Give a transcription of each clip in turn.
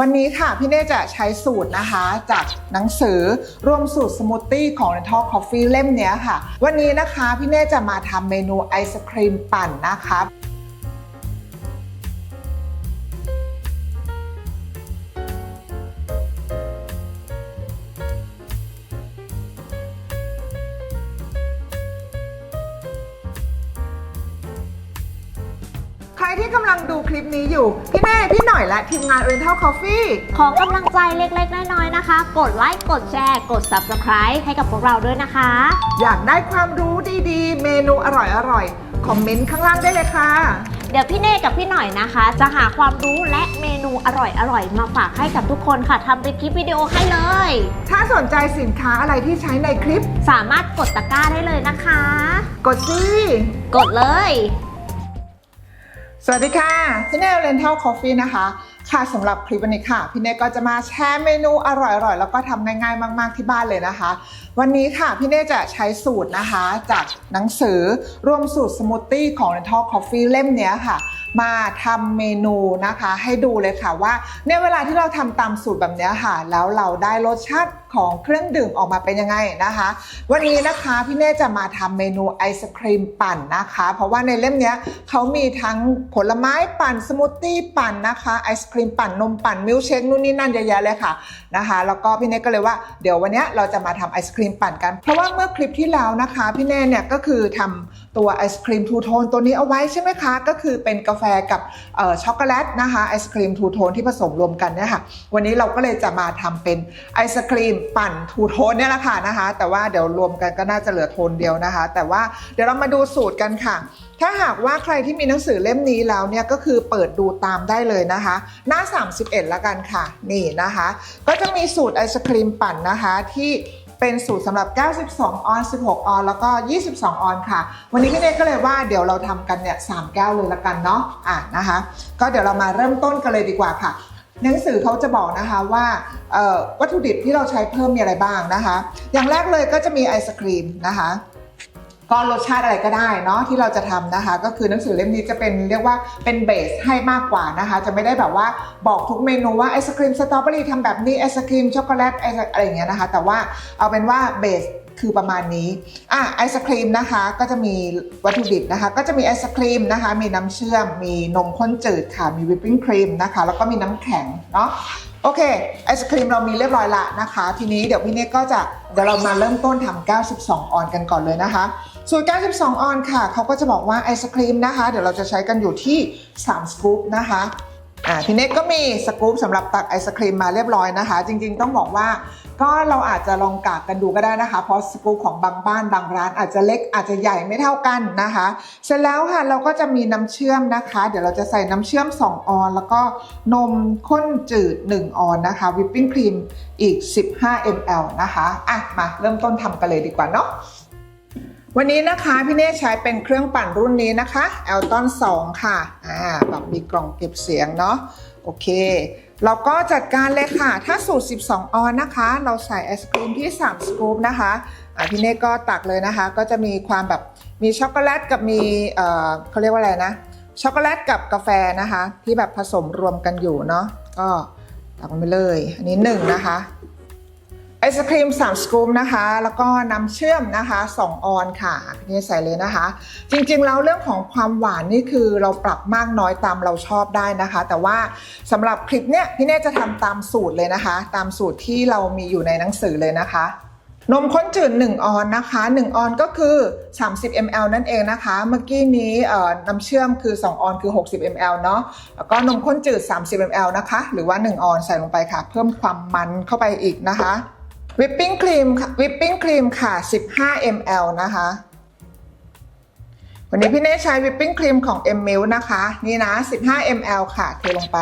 วันนี้ค่ะพี่เน่จะใช้สูตรนะคะจากหนังสือรวมสูตรสมูทตี้ของ Dental Coffee เล่มนี้ค่ะ วันนี้นะคะพี่เน่จะมาทำเมนูไอศครีมปั่นนะคะ กำลังดูคลิปนี้อยู่ พี่เน่พี่หน่อยและทีมงาน Oriental Coffee ขอกำลังใจเล็กๆ น้อยๆนะคะ กดไลค์ กดแชร์ กด Subscribe ให้กับพวกเราด้วยนะคะ อยากได้ความรู้ดีๆ เมนูอร่อยๆ คอมเมนต์ข้างล่างได้เลยค่ะ เดี๋ยวพี่เน่กับพี่หน่อยนะคะ จะหาความรู้และเมนูอร่อยๆ มาฝากให้กับทุกคนค่ะทำเป็นคลิปวิดีโอให้เลย ถ้าสนใจสินค้าอะไรที่ใช้ในคลิป สามารถกดตะกร้าได้เลยนะคะ กดสิกดเลย สวัสดีค่ะ พี่เน่ Oriental Coffee นะคะ ค่ะสำหรับคลิปวันนี้ค่ะ พี่เน่ก็จะมาแชร์เมนูอร่อยๆ แล้วก็ทำง่ายๆ มาก ๆ ที่บ้านเลยนะคะ วันนี้ค่ะพี่เน่จะใช้สูตรนะคะ จากหนังสือรวมสูตรสมูทตี้ของ Dental Coffee เล่มนี้ค่ะ มาทำเมนูนะคะ ให้ดูเลยค่ะว่าเนี่ยเวลาที่เราทำตามสูตรแบบนี้ค่ะ แล้วเราได้รสชาติของเครื่องดื่มออกมาเป็นยังไงนะคะ วันนี้นะคะพี่เน่จะมาทำเมนูไอศครีมปั่นนะคะ เพราะว่าในเล่มนี้เขามีทั้งผลไม้ปั่นสมูทตี้ปั่นนะคะไอศครีมปั่นนมปั่นมิลค์เชคนู่นนี่นั่นเยอะแยะเลยค่ะนะคะ แล้วก็พี่เน่ก็เลยว่าเดี๋ยววันนี้เราจะมาทำไอศครีมปั่นกัน เพราะว่าเมื่อคลิปที่แล้วนะคะ พี่เน่เนี่ยก็คือทำตัวไอศครีมทูโทนตัวนี้เอาไว้ใช่ไหมคะ ก็คือเป็นกาแฟกับช็อกโกแลตนะคะไอศครีมทูโทนที่ผสมรวมกันเนี่ยค่ะวันนี้เราก็เลยจะมาทำเป็นไอศครีมปั่นทูโทนเนี่ยแหละค่ะนะคะ แต่ว่าเดี๋ยวรวมกันก็น่าจะเหลือโทนเดียวนะคะ แต่ว่าเดี๋ยวเรามาดูสูตรกันค่ะ ถ้าหากว่าใครที่มีหนังสือเล่มนี้แล้วเนี่ยก็คือเปิดดูตามได้เลยนะคะ หน้า 31ละกันค่ะ นี่นะคะ ก็จะมีสูตรไอศครีมปั่นนะคะที่ เป็นสูตรสำหรับ 92 ออน 16 ออน แล้วก็ 22 ออนค่ะ วันนี้พี่เนยก็เลยว่าเดี๋ยวเราทำกันเนี่ย3แก้วเลยละกันเนาะอะนะคะ ก็เดี๋ยวเรามาเริ่มต้นกันเลยดีกว่าค่ะ หนังสือเขาจะบอกนะคะว่าวัตถุดิบที่เราใช้เพิ่มมีอะไรบ้างนะคะ อย่างแรกเลยก็จะมีไอศครีมนะคะ ก็รสชาติอะไรก็ได้เนาะที่เราจะทำนะคะ ก็คือหนังสือเล่มนี้จะเป็นเรียกว่าเป็นเบสให้มากกว่านะคะ จะไม่ได้แบบว่าบอกทุกเมนูว่าไอศครีมสตรอเบอรี่ทำแบบนี้ไอศครีมช็อกโกแลตไออะไรอย่างเงี้ยนะคะ แต่ว่าเอาเป็นว่าเบสคือประมาณนี้ อะไอศครีมนะคะก็จะมีวัตถุดิบนะคะ ก็จะมีไอศครีมนะคะ มีน้ำเชื่อม มีนมข้นจืดค่ะ มีวิปปิ้งครีมนะคะ แล้วก็มีน้ำแข็งเนาะ โอเค ไอศครีมเรามีเรียบร้อยละนะคะ ทีนี้เดี๋ยวพี่เนกก็จะ เดี๋ยวเรามาเริ่มต้นทำ92 ออนกันก่อนเลยนะคะ ส่วน92 ออนค่ะ เขาก็จะบอกว่าไอศครีมนะคะ เดี๋ยวเราจะใช้กันอยู่ที่ 3 สกู๊ปนะคะอ่าพี่เนกก็มีสกู๊ปสำหรับตักไอศครีมมาเรียบร้อยนะคะ จริงๆต้องบอกว่าก็เราอาจจะลองกากกันดูก็ได้นะคะ เพราะสกู๊ปของบางบ้านบางร้านอาจจะเล็กอาจจะใหญ่ไม่เท่ากันนะคะ เสร็จแล้วค่ะเราก็จะมีน้ำเชื่อมนะคะ เดี๋ยวเราจะใส่น้ำเชื่อม 2 ออน แล้วก็นมข้นจืด 1 ออนนะคะวิปปิ้งครีมอีก 15 ml นะคะอะมาเริ่มต้นทำกันเลยดีกว่าเนาะ วันนี้นะคะพี่เน่ใช้เป็นเครื่องปั่นรุ่นนี้นะคะ e l t o n 2 ค่ะอ่าแบบมีกล่องเก็บเสียงเนาะโอเค เราก็จัดการเลยค่ะ ถ้าสูตร 12 ออนนะคะ เราใส่ไอศครีมที่ 3 สกูปนะคะอ่าพี่เน่ก็ตักเลยนะคะ ก็จะมีความแบบมีช็อกโกแลตกับมีเอ่อเขาเรียกว่าอะไรนะช็อกโกแลตกับกาแฟนะคะ ที่แบบผสมรวมกันอยู่เนาะก็ตักมันไปเลย อันนี้หนึ่งนะคะ ไอศครีม3สกู๊ปนะคะ แล้วก็น้ำเชื่อมนะคะ2ออนค่ะนี่ใส่เลยนะคะ จริงๆแล้วเรื่องของความหวานนี่คือเราปรับมากน้อยตามเราชอบได้นะคะ แต่ว่าสำหรับคลิปเนี้ยพี่เน่จะทำตามสูตรเลยนะคะ ตามสูตรที่เรามีอยู่ในหนังสือเลยนะคะนมข้นจืด1 ออนนะคะ 1 ออนก็คือ 30 ml นั่นเองนะคะ เมื่อกี้นี้น้ำเชื่อมคือ 2 ออนคือ 60 ml เนาะแล้วก็นมข้นจืด 30 ml นะคะ หรือว่า 1 ออนใส่ลงไปค่ะ เพิ่มความมันเข้าไปอีกนะคะ วิปปิ้งครีมค่ะวิปปิ้งครีมค่ะ 15 ml นะคะ วันนี้พี่เน่ใช้วิปปิ้งครีมของ M m i l นะคะ นี่นะ 15 ml ค่ะเทลงไป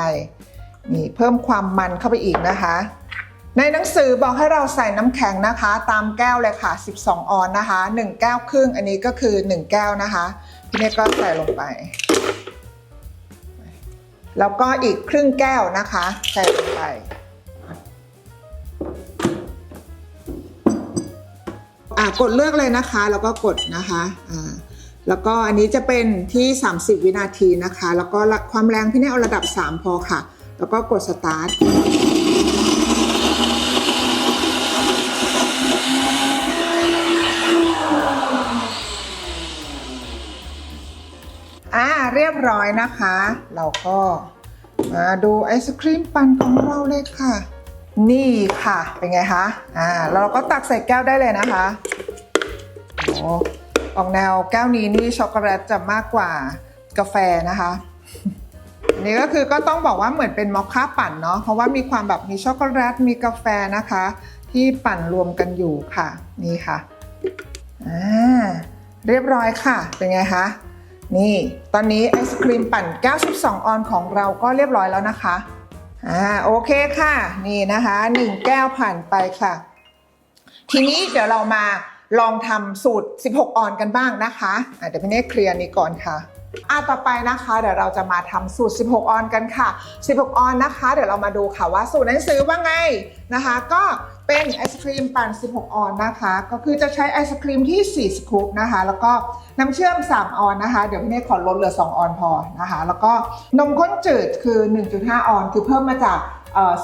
นี่เพิ่มความมันเข้าไปอีกนะคะ ในหนังสือบอกให้เราใส่น้ำแข็งนะคะ ตามแก้วเลยค่ะ 12 ออนนะคะ 1 แก้วครึ่ง อันนี้ก็คือ 1 แก้วนะคะ พี่เน่ก็ใส่ลงไป แล้วก็อีกครึ่งแก้วนะคะ ใส่ลงไป อ่ากดเลือกเลยนะคะ แล้วก็กดนะคะอ่าแล้วก็อันนี้จะเป็นที่ 30 วินาทีนะคะ แล้วก็ความแรงพี่เนี่ยเอาระดับ 3 พอค่ะแต่แล้วก็กดสตาร์ทอ่าเรียบร้อยนะคะ เราก็มาดูไอศครีมปั่นของเราเลยค่ะ นี่ค่ะ เป็นไงคะ อ่า เราก็ตักใส่แก้วได้เลยนะคะโอ้ออกแนวแก้วนี้นี่ช็อกโกแลตจะมากกว่ากาแฟนะคะอันนี้ก็คือก็ต้องบอกว่าเหมือนเป็นมอคค่าปั่นเนาะ เพราะว่ามีความแบบมีช็อกโกแลต มีกาแฟนะคะ ที่ปั่นรวมกันอยู่ค่ะ นี่ค่ะ อ่า เรียบร้อยค่ะ เป็นไงคะ นี่ ตอนนี้ไอศครีมปั่น92ออนของเราก็เรียบร้อยแล้วนะคะ อ่าโอเคค่ะ นี่นะคะหนึ่งแก้วผ่านไปค่ะ ทีนี้เดี๋ยวเรามาลองทำสูตร 16 ออนกันบ้างนะคะอะเดี๋ยวพี่เน่เคลียร์นี้ก่อนค่ะอะต่อไปนะคะเดี๋ยวเราจะมาทำสูตร 16 ออนกันค่ะ 16 ออนนะคะ เดี๋ยวเรามาดูค่ะว่าสูตรหนังสือว่าไงนะคะ ก็ เป็นไอศครีมปั่น 16 ออนนะคะ ก็คือจะใช้ไอศครีมที่ 4 สกู๊ปนะคะ แล้วก็น้ำเชื่อม 3 ออนนะคะ เดี๋ยวพี่เน่ขอลดเหลือ 2 ออนพอนะคะ แล้วก็นมข้นจืดคือ 1.5 ออน คือเพิ่มมาจาก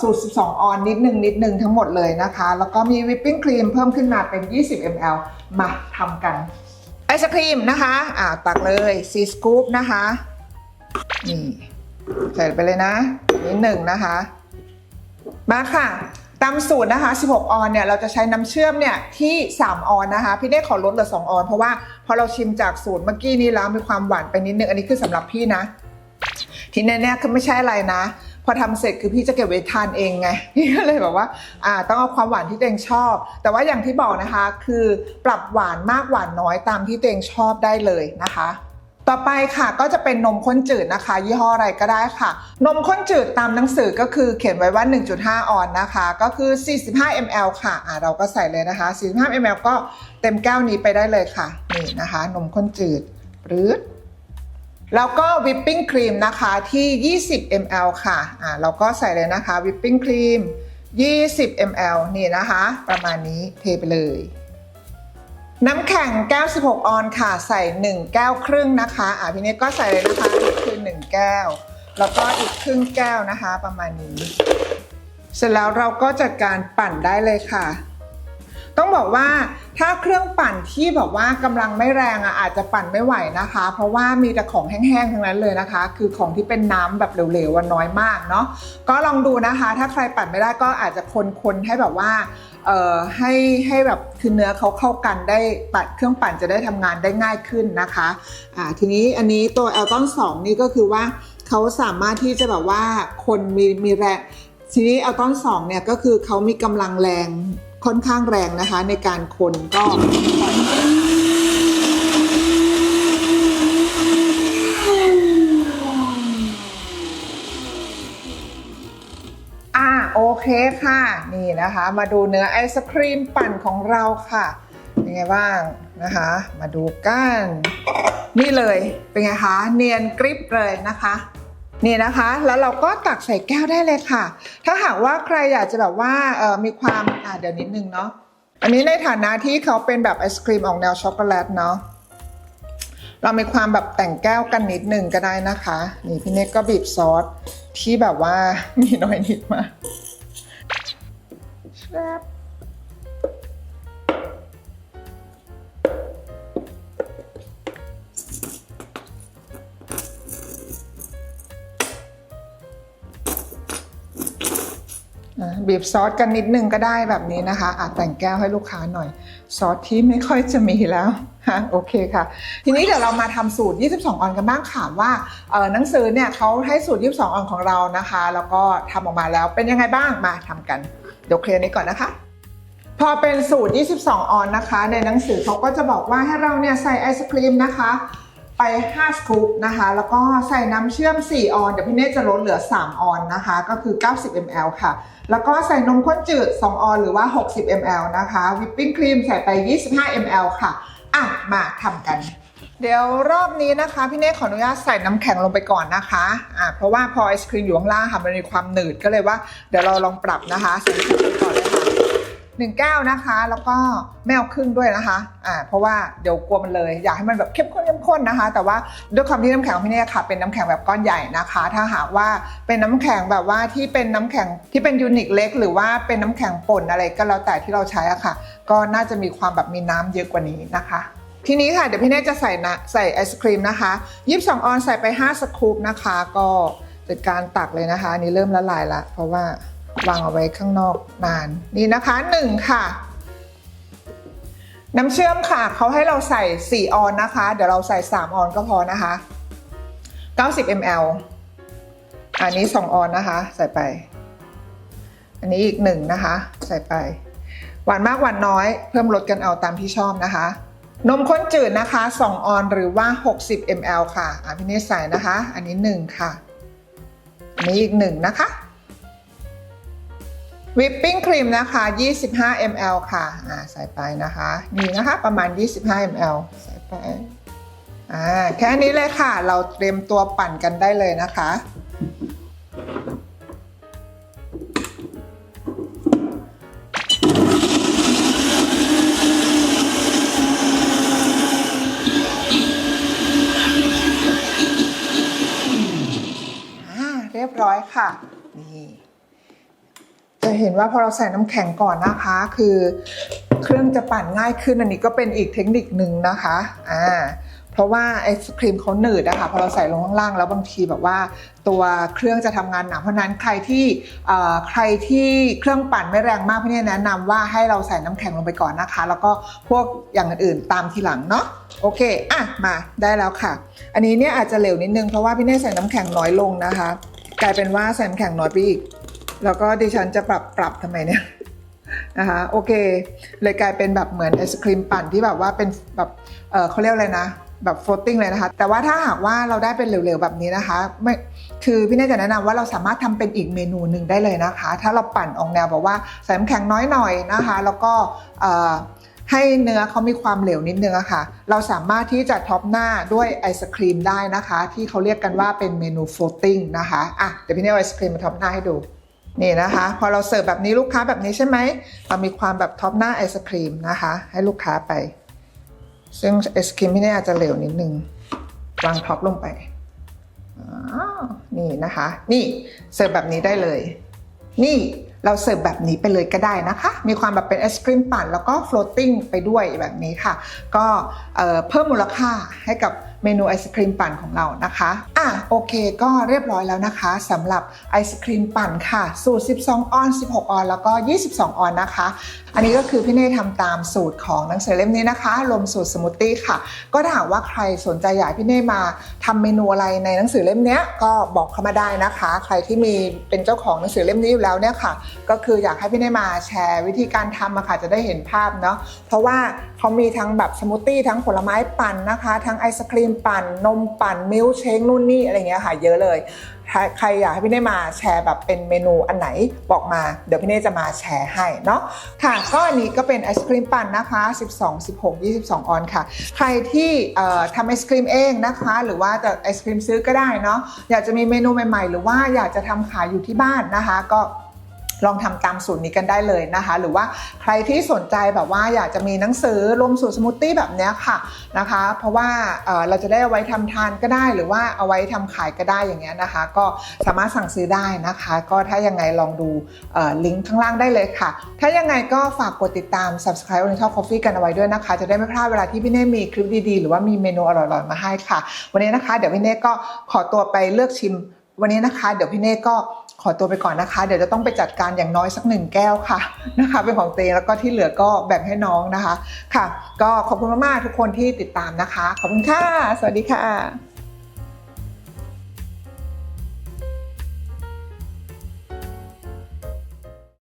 สูตร 12 ออนนิดนึงนิดนึงทั้งหมดเลยนะคะ แล้วก็มีวิปปิ้งครีมเพิ่มขึ้นมาเป็น 20 ml มาทำกัน ไอศครีมนะคะอ่าตักเลย4สกู๊ปนะคะนี่ใส่ไปเลยนะนี่หนึ่งนะคะ มาค่ะ ตามสูตรนะคะ 16 ออนเนี่ย เราจะใช้น้ำเชื่อมเนี่ยที่ 3 ออนนะคะ พี่ได้ขอลดเหลือ 2 ออน เพราะว่าพอเราชิมจากสูตรเมื่อกี้นี้แล้วมีความหวานไปนิดนึง อันนี้คือสำหรับพี่นะ ทีนี้เนี่ยคือไม่ใช่อะไรนะ พอทำเสร็จคือพี่จะเก็บไว้ทานเองไง พี่ก็เลยแบบว่า อ่า ต้องเอาความหวานที่ตัวเองชอบ แต่ว่าอย่างที่บอกนะคะ คือปรับหวานมากหวานน้อยตามที่ตัวเองชอบได้เลยนะคะ ต่อไปค่ะก็จะเป็นนมข้นจืดนะคะ ยี่ห้ออะไรก็ได้ค่ะ นมข้นจืดตามหนังสือก็คือเขียนไว้ว่า 1.5 ออนนะคะ ก็คือ 45 ml ค่ะอ่าเราก็ใส่เลยนะคะ 45 ml ก็เต็มแก้วนี้ไปได้เลยค่ะ นี่นะคะ นมข้นจืดปรื๊ดแล้วก็วิปปิ้งครีมนะคะที่ 20 ml ค่ะอ่าเราก็ใส่เลยนะคะวิปปิ้งครีม 20 ml นี่นะคะ ประมาณนี้เทไปเลย น้ำแข็งแก้ว 16 ออนค่ะ ใส่ 1 แก้วครึ่งนะคะ อะพี่เนตก็ใส่เลยนะคะคือ 1 แก้ว แล้วก็อีกครึ่งแก้วนะคะ ประมาณนี้ เสร็จแล้วเราก็จัดการปั่นได้เลยค่ะ ต้องบอกว่าถ้าเครื่องปั่นที่แบบว่ากำลังไม่แรงอะอาจจะปั่นไม่ไหวนะคะ เพราะว่ามีแต่ของแห้งๆทั้งนั้นเลยนะคะ คือของที่เป็นน้ำแบบเหลวๆว่าน้อยมากเนาะก็ลองดูนะคะ ถ้าใครปั่นไม่ได้ก็อาจจะคนๆให้แบบว่าเอ่อให้ให้แบบคือเนื้อเขาเข้ากันได้ปัดเครื่องปั่นจะได้ทำงานได้ง่ายขึ้นนะคะอ่าทีนี้อันนี้ตัว e l t o n 2นี่ก็คือว่าเขาสามารถที่จะแบบว่าคนมีมีแรงทีนี้แอลตอน2เนี่ยก็คือเขามีกำลังแรง ค่อนข้างแรงนะคะ ในการคนก็อาโอเคค่ะ นี่นะคะ มาดูเนื้อไอศครีมปั่นของเราค่ะเป็นไงบ้างนะคะ มาดูกัน นี่เลยเป็นไงคะ เนียนกริบเลยนะคะ นี่นะคะแล้วเราก็ตักใส่แก้วได้เลยค่ะ ถ้าหากว่าใครอยากจะแบบว่าเออมีความอ่าเดี๋ยวนิดนึงเนาะอันนี้ในฐานะที่เขาเป็นแบบไอศครีมออกแนวช็อกโกแลตเนาะเรามีความแบบแต่งแก้วกันนิดนึงก็ได้นะคะ นี่พี่เน็กก็บีบซอสที่แบบว่ามีน้อยนิดมาแชบ บีบซอสกันนิดนึงก็ได้แบบนี้นะคะอาจแต่งแก้วให้ลูกค้าหน่อย ซอสที่ไม่ค่อยจะมีแล้วฮะโอเคค่ะ ทีนี้เดี๋ยวเรามาทำสูตร 22 ออนกันบ้างค่ะว่าหนังสือเนี่ยเขาให้สูตร 22 ออนของเรานะคะ แล้วก็ทำออกมาแล้วเป็นยังไงบ้างมาทำกันเดี๋ยวเคลียร์นี้ก่อนนะคะพอเป็นสูตร 22 ออนนะคะ ในหนังสือเขาก็จะบอกว่าให้เราเนี่ยใส่ไอศครีมนะคะ ไป 5 สกู๊ปนะคะ แล้วก็ใส่น้ำเชื่อม 4 ออน เดี๋ยวพี่เนตจะลดเหลือ 3 ออนนะคะ ก็คือ 90 ml ค่ะ แล้วก็ใส่นมข้นจืด 2 ออนหรือว่า 60 ml นะคะ วิปปิ้งครีมใส่ไป 25 ml ค่ะอะมาทำกัน เดี๋ยวรอบนี้นะคะ พี่เนตขออนุญาตใส่น้ำแข็งลงไปก่อนนะคะอะเพราะว่าพอไอศครีมอยู่ข้างล่างค่ะมันมีความหนืดก็เลยว่าเดี๋ยวเราลองปรับนะคะ 1แก้วนะคะ แล้วก็ไม่เอาครึ่งด้วยนะคะอ่าเพราะว่าเดี๋ยวกลัวมันเลย อยากให้มันแบบเข้มข้นเข้มข้นนะคะ แต่ว่าด้วยความที่น้ำแข็งของพี่เนี่ยค่ะ เป็นน้ำแข็งแบบก้อนใหญ่นะคะ ถ้าหากว่าเป็นน้ำแข็งแบบว่าที่เป็นน้ำแข็งที่เป็นยูนิคเล็ก หรือว่าเป็นน้ำแข็งป่นอะไรก็แล้วแต่ที่เราใช้อะค่ะ ก็น่าจะมีความแบบมีน้ำเยอะกว่านี้นะคะทีนี้ค่ะเดี๋ยวพี่เน่จะใส่นะใส่ไอศครีมนะคะ22ออนใส่ไป 5 สกู๊ปนะคะ ก็จัดการตักเลยนะคะนนี้เริ่มละลายละเพราะว่า วางเอาไว้ข้างนอกนานนี่นะคะ1ค่ะ น้ำเชื่อมค่ะเขาให้เราใส่ 4 ออนนะคะ เดี๋ยวเราใส่ 3 ออนก็พอนะคะ 90 ml อันนี้ 2 ออนนะคะ ใส่ไป อันนี้อีก 1 นะคะ ใส่ไป หวานมากหวานน้อย เพิ่มลดกันเอาตามที่ชอบนะคะ นมข้นจืดนะคะ 2 ออนหรือว่า 60 ml ค่ะอะพี่เนสใส่นะคะ อันนี้ 1 ค่ะ อันนี้อีก 1 นะคะ วิปปิ้งครีมนะคะ 25 ml ค่ะอ่าใส่ไปนะคะ นี่นะคะประมาณ 25 ml ใส่ไปอ่าแค่นี้เลยค่ะ เราเตรียมตัวปั่นกันได้เลยนะคะ อ่าเรียบร้อยค่ะ นี่ จะเห็นว่าพอเราใส่น้ำแข็งก่อนนะคะ คือเครื่องจะปั่นง่ายขึ้นอันนี้ก็เป็นอีกเทคนิคหนึ่งนะคะอ่าเพราะว่าไอศครีมเขาหนืดนะคะพอเราใส่ลงข้างล่างแล้วบางทีแบบว่า ตัวเครื่องจะทำงานหนักเพราะนั้นใครที่เอ่อใครที่เครื่องปั่นไม่แรงมากพี่เนี่ยแนะนำว่าให้เราใส่น้ำแข็งลงไปก่อนนะคะ แล้วก็พวกอย่างอื่นๆตามทีหลังเนาะโอเคอะมาได้แล้วค่ะ อันนี้เนี่ยอาจจะเหลวนิดนึงเพราะว่าพี่เน่ใส่น้ำแข็งน้อยลงนะคะ กลายเป็นว่าใส่น้ำแข็งน้อยไปอีก แล้วก็ดิฉันจะปรับปรับทำไมเนี่ยนะคะโอเค เลยกลายเป็นแบบเหมือนไอศครีมปั่นที่แบบว่าเป็นแบบเออเขาเรียกอะไรนะ แบบโฟตติ้งเลยนะคะ แต่ว่าถ้าหากว่าเราได้เป็นเหลวๆแบบนี้นะคะไม่คือพี่เน่จะแนะนำว่าเราสามารถทำเป็นอีกเมนูหนึ่งได้เลยนะคะ ถ้าเราปั่นออกแนวแบบว่าใส่น้ำแข็งน้อยหน่อยนะคะ แล้วก็เออให้เนื้อเขามีความเหลวนิดนึงอะค่ะ เราสามารถที่จะท็อปหน้าด้วยไอศครีมได้นะคะ ที่เขาเรียกกันว่าเป็นเมนูโฟตติ้งนะคะอะเดี๋ยวพี่เน่ไอศครีมมาท็อปหน้าให้ดู นี่นะคะ พอเราเสิร์ฟแบบนี้ลูกค้าแบบนี้ใช่ไหมเรามีความแบบท็อปหน้าไอศครีมนะคะ ให้ลูกค้าไป ซึ่งไอศครีมที่นี่อาจจะเหลวนิดนึงวางท็อปลงไปนี่นะคะ นี่เสิร์ฟแบบนี้ได้เลย นี่เราเสิร์ฟแบบนี้ไปเลยก็ได้นะคะ มีความแบบเป็นไอศครีมปั่นแล้วก็ floating ไปด้วยแบบนี้ค่ะ ก็เเพิ่มมูลค่าให้กับ เมนูไอศครีมปั่นของเรานะคะอะโอเคก็เรียบร้อยแล้วนะคะสำหรับไอศครีมปั่นค่ะ สูตร 12 ออน 16 ออน แล้วก็ 22 ออนนะคะ อันนี้ก็คือพี่เน่ทำตามสูตรของหนังสือเล่มนี้นะคะรวมสูตรสมูทตี้ค่ะ ก็ถ้าหากว่าใครสนใจอยากพี่เน่มาทำเมนูอะไรในหนังสือเล่มเนี้ยก็บอกเข้ามาได้นะคะ ใครที่มีเป็นเจ้าของหนังสือเล่มนี้อยู่แล้วเนี่ยค่ะ ก็คืออยากให้พี่เน่มาแชร์วิธีการทำอะค่ะจะได้เห็นภาพเนาะเพราะว่าเขามีทั้งแบบสมูทตี้ทั้งผลไม้ปั่นนะคะ ทั้งไอศครีมปั่นนมปั่นมิลเชคนู่นนี่อะไรเงี้ยค่ะเยอะเลยใครอยากให้พี่เน่มาแชร์แบบเป็นเมนูอันไหนบอกมา เดี๋ยวพี่เน่จะมาแชร์ให้เนาะค่ะก็อันนี้ก็เป็นไอศครีมปั่นนะคะ 12 16 22 ออนค่ะ ใครที่ทำไอศครีมเองนะคะ หรือว่าจะไอศครีมซื้อก็ได้เนาะอยากจะมีเมนูใหม่ๆ หรือว่าอยากจะทำขายอยู่ที่บ้านนะคะ ก็ ลองทำตามสูตรนี้กันได้เลยนะคะ หรือว่าใครที่สนใจแบบว่าอยากจะมีหนังสือรวมสูตรสมูทตี้แบบนี้ค่ะนะคะ เพราะว่าเเราจะได้เอาไว้ทำทานก็ได้หรือว่าเอาไว้ทำขายก็ได้อย่างเงี้ยนะคะ ก็สามารถสั่งซื้อได้นะคะ ก็ถ้ายังไงลองดูลิงก์ข้างล่างได้เลยค่ะ ถ้ายังไงก็ฝากกดติดตาม subscribe Oriental Coffee กันเอาไว้ด้วยนะคะ จะได้ไม่พลาดเวลาที่พี่เน่มีคลิปดีๆ หรือว่ามีเมนูอร่อยๆมาให้ค่ะ วันนี้นะคะ เดี๋ยวพี่เน่ก็ขอตัวไปเลือกชิม วันนี้นะคะ เดี๋ยวพี่เน่ก็ ขอตัวไปก่อนนะคะ เดี๋ยวจะต้องไปจัดการอย่างน้อยสักหนึ่งแก้วค่ะนะคะเป็นของเตงแล้วก็ที่เหลือก็แบ่งให้น้องนะคะค่ะ ก็ขอบคุณมากๆทุกคนที่ติดตามนะคะ ขอบคุณค่ะ สวัสดีค่ะ